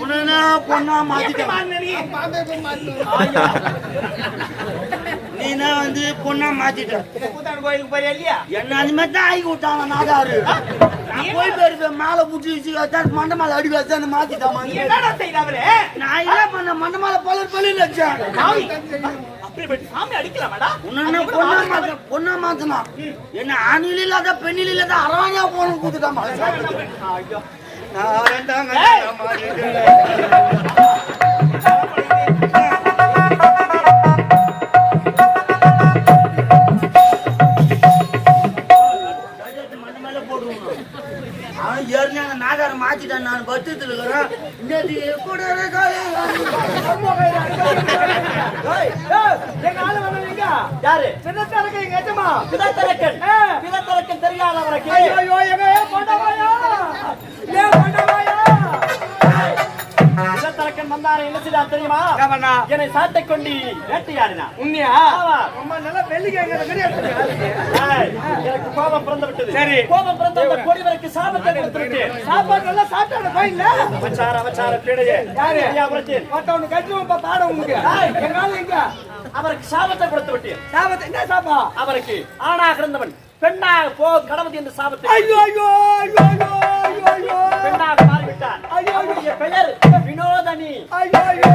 உன்னை பொண்ணா மாத்திட்டேன் நீனா வந்து பொண்ணா மாத்திட்ட? கோயிலுக்கு போறியா இல்லையா? என்ன தான் ஆகி விட்டாங்க நான் போய் போயிருப்பேன் மாலை புடிச்சு வச்சு வச்சா மண்டை மாலை அடி வச்சு அந்த மாத்திட்டாமா நீ என்னடா நான் என்ன பண்ண? மண்டை மாலை பலர் பள்ளியில் வச்சேன். பொண்ணா மாத்த பொண்ணா மாத்தனா என்ன ஆணில இல்லாத பெண்ணில இல்லாத அரவாணியா போன கூத்துட்டாமா நான் அந்த நாகார மாத்திட்டான் நான் பத்துத்துல இருக்கிறேன் யாரு தெரியாத தெரியுமா? என்னை சாட்டை கொண்டு வேட்டையாடினா. உண்மையா? நல்லா எனக்கு கோபம் பிறந்து விட்டது சரி. கோபம் பிறந்த அந்த கொடிவருக்கு சாபத்தை கொடுத்து விட்டேன் சாப்பாடு நல்லா சாப்பிட்டான கோயில்ல அவச்சார அவச்சார பீடையே யாரு? ஐயாபுரத்தில் மத்தவனு கட்டுவோம் பா பாடம் உங்களுக்கு. எங்க? அவருக்கு சாபத்தை கொடுத்து விட்டேன் சாபத்தை என்ன சாப்பா அவருக்கு ஆணாக இருந்தவன் பெண்ணாக போ கடவுள் என்று சாபத்தை ஐயோ. பெண்ணாக மாறிவிட்டான். அவருடைய பெயர் வினோதனி ஐயோ ஐயோ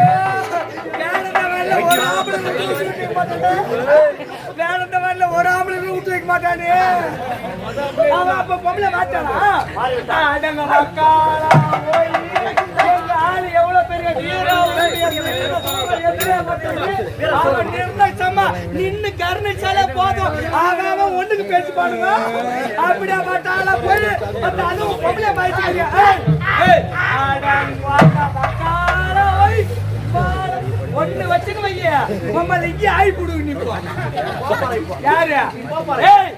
வேறந்த வேலை ஒரு ஆம்பளை விட்டு வைக்க மாட்டானே அவன் அப்ப பொம்பளை மாட்டானா. அடங்க மக்காளா போய் எங்க ஆளு எவ்வளவு பெரிய வீரா அவன் நிர்ணயிச்சம்மா நின்னு கருணைச்சாலே போதும் அவன் ஒண்ணுக்கு பேசி பாடுங்க அப்படியா மாட்டாளா போய் அந்த அதுவும் பொம்பளை ஒண்ணு வச்சுக்க வையா. உம்மல இங்கே ஆயி புடுங்க நீ. யாரு? ஏய்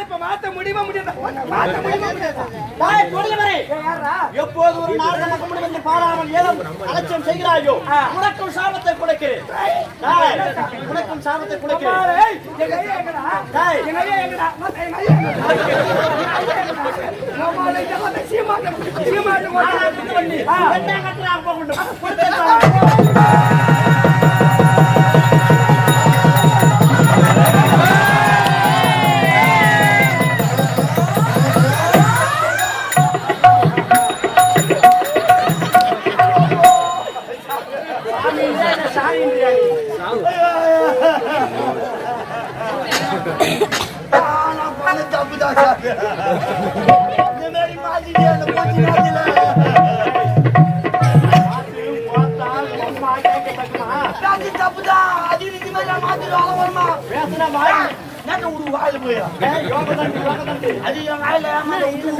இப்ப மாத்த முடியுமா முடியாதா? மாத்த முடியுமா தாய் எப்போது ஒரு நாள் நமக்கு முடிவு என்று பாராமல் ஏலம் அலட்சியம் செய்கிறாயோ. உனக்கும் சாபத்தை கொடுக்கிறேன். தாய், உனக்கும் சாபத்தை கொடுக்கிறேன். அது தப்புதான். அது இந்த மாதிரி நான் மாத்திட்டு வாழ வருமா? நேத்து ஒரு வாயில போயிடா. அது என் வாயில ஏமாந்த விட்டு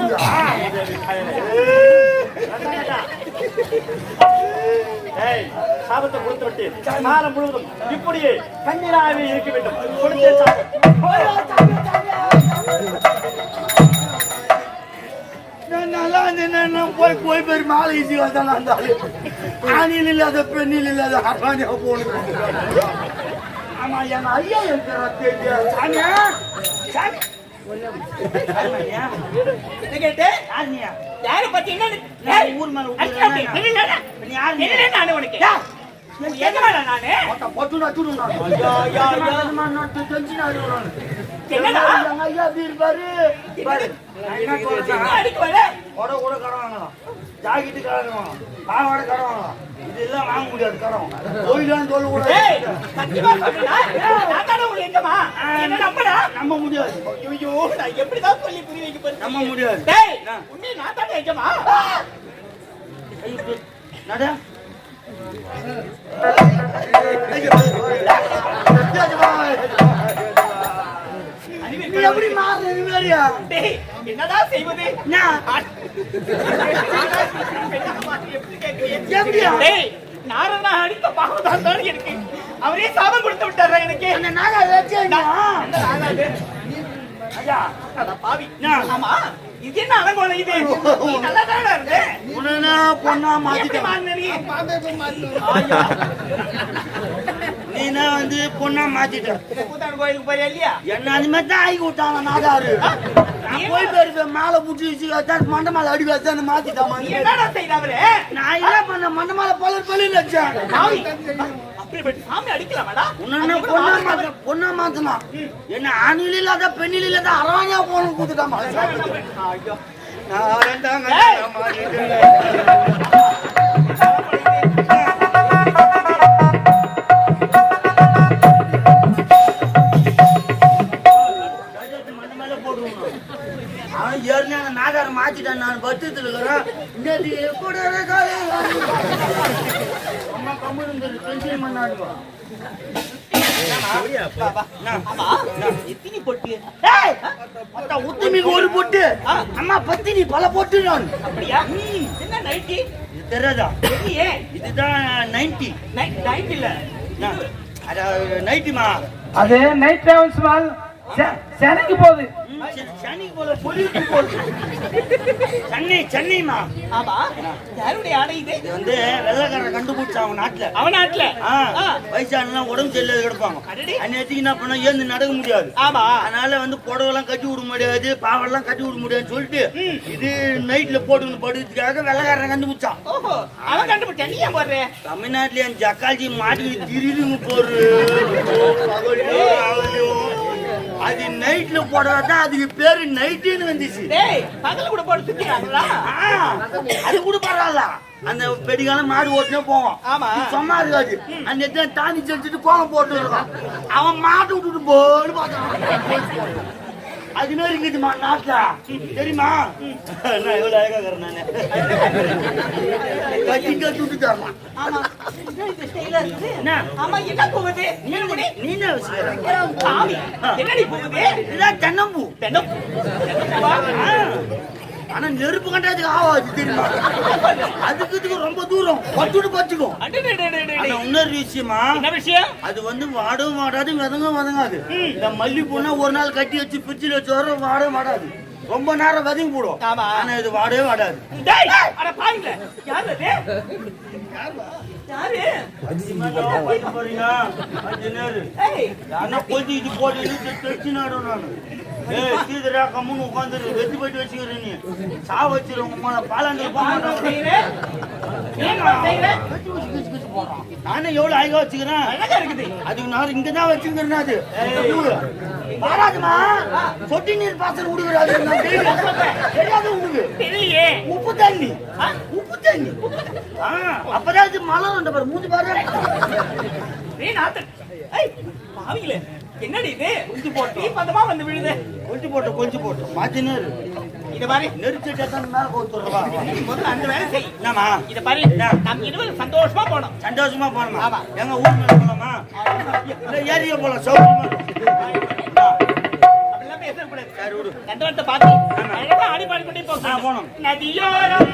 சாபத்தை கொடுத்து விட்டேன் காலம் முழுவதும் இப்படியே கண்ணீராகவே இருக்க வேண்டும் கொடுத்தேன் சாபம் நல்லா இருந்தேன் போய் போய் மாலை ஈசி வந்தாலும் அந்த ஆணில் இல்லாத பெண்ணில் இல்லாத அரவாணியா போகணும் ஆமா என் ஐயா இருக்கிற சாமியா சாமி? யாரை பத்தி என்ன ஊர் மேல யாரு உனக்கு. என்னடா? ஜாக்கெட்டு கடன் வாங்கலாம் பாவாடை கடன் வாங்கலாம் இதெல்லாம் வாங்க முடியாது கடன் கோயிலான்னு சொல்ல ஏய் கூட சத்தியமா சொல்றேனா? நான் தானே உங்களை எங்கம்மா? என்ன நம்படா நம்ப முடியாது. ஐயோ நான் எப்படிதான் சொல்லி புரிய வைக்க போறேன்? நம்ப முடியாது? உண்மையை நான் தானே ஐயோ, நடா நீ எப்படி மாறுற இது மாதிரியா டேய் என்னதான் செய்வது? எப்படியா? அடித்த பாவம் தான் எனக்கு அவரே சாபம் கொடுத்து விட்டாரா எனக்கு அந்த நாகா? ஐயா பாவி? ஆமா இது என்ன அலங்கோலம் இது நீ நல்லா தானே இருந்த உடனே பொண்ணா மாத்திட்டேன். நீனா வந்து பொண்ணா மாத்திட்ட? கோயிலுக்கு இல்லையா? என்ன அது மாதிரி தான் ஆகி விட்டாங்க நாதாரு. நான் போய் போயிருப்பேன் மேல புடிச்சு வச்சு மண்டை மேல அடி வச்சா மாத்திட்டாமா என்னடா செய்த அவரு? நான் என்ன பண்ண மண்டை மேல பலர் பள்ளியில் வச்சேன் போய் பொண்ணா மாத்த பொண்ணா மாத்தனா? என்ன ஆணில இல்லாத பெண்ணில இல்லாத அரவாணியா போன கூத்துட்டாமா ஐயோ நான் நான் பட்சத்தில் இருக்கிறேன் இன்னைக்கு கூட அம்மா கம்மு இருந்தது பென்சில் பண்ணாடுவா ஆமா எத்தினி பொட்டி உத்தமிக்கு ஒரு பொட்டு அம்மா பத்தினி பல பொட்டு நான் அப்படியா என்ன நைட்டி இது தெரியாதா இல்லையே இதுதான் நைன்டி நைட் நைட் இல்ல அதாவது நைட்டுமா அது நைட் டிராவல்ஸ் மால் சென்னைக்கு போகுது சனி போல சென்னை சென்னைமா ஆமா. யாருடைய ஆடை இது? இது வந்து வெள்ளக்காரரை கண்டுபிடிச்சா அவங்க நாட்டுல. அவன் நாட்டுல. வயசானலாம் உடம்பு சரியில்லாத கிடப்பாங்க. அன்னைக்கு என்ன பண்ணா ஏந்து நடக்க முடியாது. ஆமா. அதனால வந்து புடவெல்லாம் கட்டி விட முடியாது பாவெல்லாம் கட்டி விட முடியாதுன்னு சொல்லிட்டு இது நைட்ல போட்டு படுக்கிறதுக்காக வெள்ளக்காரன் கண்டுபிடிச்சான். அவன் கண்டுபிடிச்சா நீ ஏன் போடுற? தமிழ்நாட்டுல என் ஜக்காஜி மாட்டி. அது நைட்ல போடுறதா அதுக்கு பேரு நைட்டுன்னு வந்துச்சு. டேய் பகல கூட போட்டு சுத்திக்கிறாங்களா அது கூட பரவாயில்ல. அந்த பெடிகாலம் மாடு ஓட்டுனே போவான். ஆமா. சும்மா இருக்காது அந்த இடத்துல தாண்டி செலுத்திட்டு கோலம் போட்டு இருக்கான். அவன் மாட்டை விட்டுட்டு போடு பார்த்தான். அது மாதிரி இருக்குதுமா நாட்டுல. தெரியுமா? நான் எவ்வளவு அழகா இருக்கிறேன் நானு. கட்டி கட்டி விட்டுட்டாமா ஆமா. என்ன? என்ன? என்ன போகுது நீ என்ன என்னடி போகுது இதுதான் தென்னம்பூ தென்னம் தென்னம்பூவா? ஆ. ஆனா நெருப்பு கண்டாதுக்கு ஆகாது தெரியுமா? அதுக்கு இதுக்கு ரொம்ப தூரம். பத்துட்டு. ஆனா இன்னொரு விஷயமா அது வந்து வாடவும் வாடாது வதங்கும் வதங்காது. இந்த மல்லிப்பூனா ஒரு நாள் கட்டி வச்சு பிரிட்ஜில் வச்சு வர வாடவும் வாடாது. ரொம்ப நேரம் வதங்கி போடும். ஆமா. ஆனா இது வாடவே வாடாது. போட்டு ஏய் சீதரா கம்முன்னு உட்காந்துரு. வெட்டி போயிட்டு வச்சுக்கிறேன் நீ. சா வச்சிரு உங்க அம்மா பாலாங்க போக நான் எவ்வளவு அழகா வச்சுக்கிறேன்? அழகா இருக்குது. அது நான் இங்க தான் வச்சுக்கிறேன் அது பாராதுமா சொட்டி நீர் நான் தெரியும். தெரியாது. உங்களுக்கு உப்பு தண்ணி. உப்பு தண்ணி. அப்பதான் இது வந்த பாரு. மூஞ்சி பாரு. நீ நாத்து. ஏய் பாவிங்களே என்னடி இது? கொஞ்சம் போட்டு நீ பதமா வந்து விழுது. கொஞ்சம் போட்டோம் கொஞ்சம் போட்டோம் மாத்தி நேரு. இத பாரு. நெரிச்சிட்டு தான் மேல கொடுத்துருவா முதல்ல அந்த வேலை செய். என்னம்மா? இத பாரு. நம்ம இருவரும் சந்தோஷமா போனோம் சந்தோஷமா போனோமா ஆமா. எங்க ஊர் மேல போலாமா இல்ல ஏரியா போலாம். அப்படிலாம் பேசக்கூடாது சரி விடு. கண்டவன்ட்ட பார்த்து அழகா ஆடி பாடி கொண்டே போனோம். நதியோரம்.